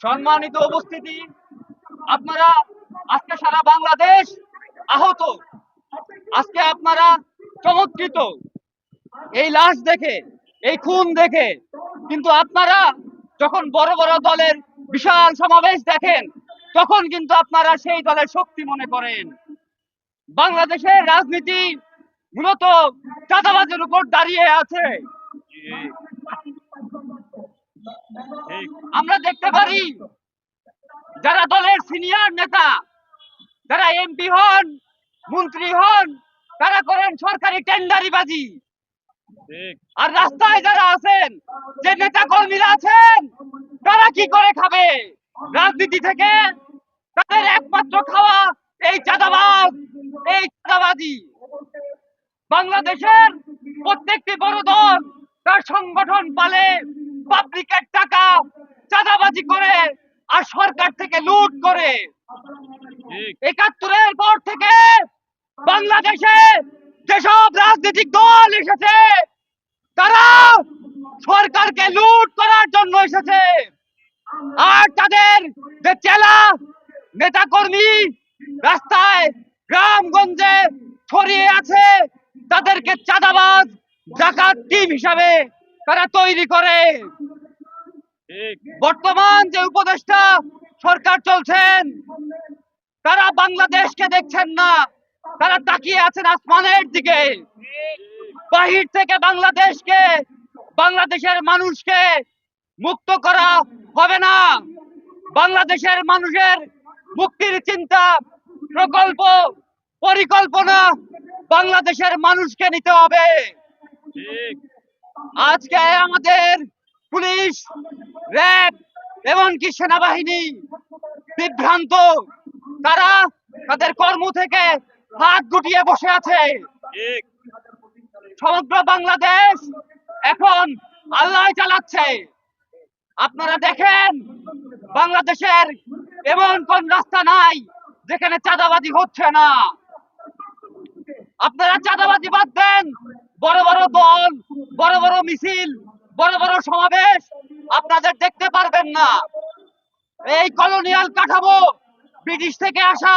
সম্মানিত উপস্থিতি, আপনারা আজকে সারা বাংলাদেশ আহত। আজকে আপনারা চমৎকৃত। এই লাশ দেখে, এই খুন দেখে, কিন্তু আপনারা যখন বড় বড় দলের বিশাল সমাবেশ দেখেন, তখন কিন্তু আপনারা সেই দলের শক্তি মনে করেন। বাংলাদেশের রাজনীতি মূলত চাঁদাবাজের উপর দাঁড়িয়ে আছে। আমরা দেখতে পারি যারা দলের সিনিয়র নেতা যারা এমপি হন মন্ত্রী হন তারা করেন সরকারি টেন্ডারিবাজি। আর রাস্তায় যারা আছেন যে নেতা কর্মীরা আছেন তারা কি করে খাবে? রাজনীতি থেকে তাদের একমাত্র খাওয়া এই চাঁদাবাজ এই চাঁদাবাজি। বাংলাদেশের প্রত্যেকটি বড় দল তার সংগঠন পালে পাবলিকের টাকা চাঁদাবাজি করে আর সরকার থেকে লুট করে। একাত্তরের পর থেকে বাংলাদেশে যেসব রাজনৈতিক দল এসেছে তারা সরকারকে লুট করার জন্য এসেছে। আর তাদের যে চেলা নেতাকর্মী রাস্তায় গ্রামগঞ্জে ছড়িয়ে আছে তাদেরকে চাঁদাবাজ ডাকাত টিম হিসাবে তারা তৈরি করে। বর্তমান যে উপদেষ্টা সরকার চলছেন তারা বাংলাদেশকে দেখছেন না তারা তাকিয়ে আছেন আসমানের দিকে। বাহির থেকে বাংলাদেশকে বাংলাদেশের মানুষকে মুক্ত করা হবে না। বাংলাদেশের মানুষের মুক্তির চিন্তা প্রকল্প পরিকল্পনা বাংলাদেশের মানুষকে নিতে হবে। আজকে আমাদের পুলিশ র্যাব এমনকি সেনাবাহিনী বিভ্রান্ত তারা তাদের কর্ম থেকে হাত গুটিয়ে বসে আছে। সমগ্র বাংলাদেশ এখন আল্লাহ চালাচ্ছে। আপনারা দেখেন বাংলাদেশের এমন কোন রাস্তা নাই যেখানে চাঁদাবাজি হচ্ছে না। আপনারা চাঁদাবাজি বাদ দেন বড় বড় দল বড় বড় মিছিল বড় বড় সমাবেশ। আপনাদের দেখতে পারবেন না। এই কলোনিয়াল কাঠামো ব্রিটিশ থেকে আসা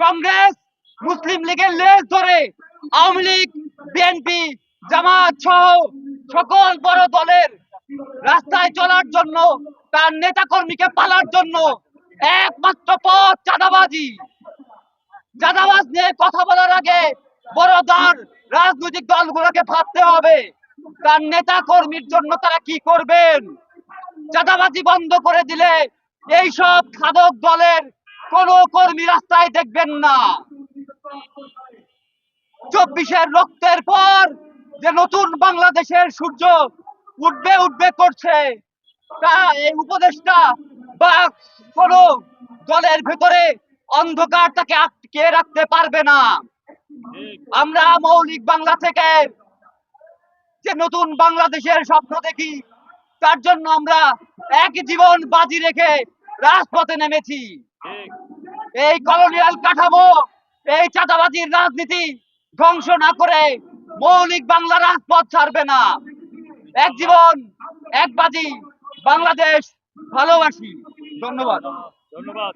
কংগ্রেস, মুসলিম লীগের লেজ ধরে আওয়ামী লীগ, বিএনপি, জামাত সহ সকল বড় দলের রাস্তায় চলার জন্য, তার নেতা কর্মীকে পালার জন্য একমাত্র পথ চাঁদাবাজি। চাঁদাবাজ নিয়ে কথা বলার আগে বড় দল, রাজনৈতিক দলগুলোকে ভাবতে হবে। তার নেতা কর্মীর জন্য তারা কি করবেন? চাঁদাবাজি বন্ধ করে দিলে এই সব খাদক দলের কোন কর্মী রাস্তায় দেখবেন না। চব্বিশের রক্তের পর যে নতুন বাংলাদেশের সূর্য উঠবে উঠবে করছে, তা এই উপদেশটা বা কোন দলের ভেতরে অন্ধকার তাকে আটকে রাখতে পারবে না। আমরা মৌলিক বাংলা থেকে যে নতুন বাংলাদেশের স্বপ্ন দেখি, তার জন্য আমরা এক জীবন বাজি রেখে রাজপথে নেমেছি। এই কলোনিয়াল কাঠামো, এই চাঁদাবাজির রাজনীতি ধ্বংস না করে মৌলিক বাংলা রাজপথ ছাড়বে না। এক জীবন, এক বাজি, বাংলাদেশ ভালোবাসি। ধন্যবাদ। ধন্যবাদ।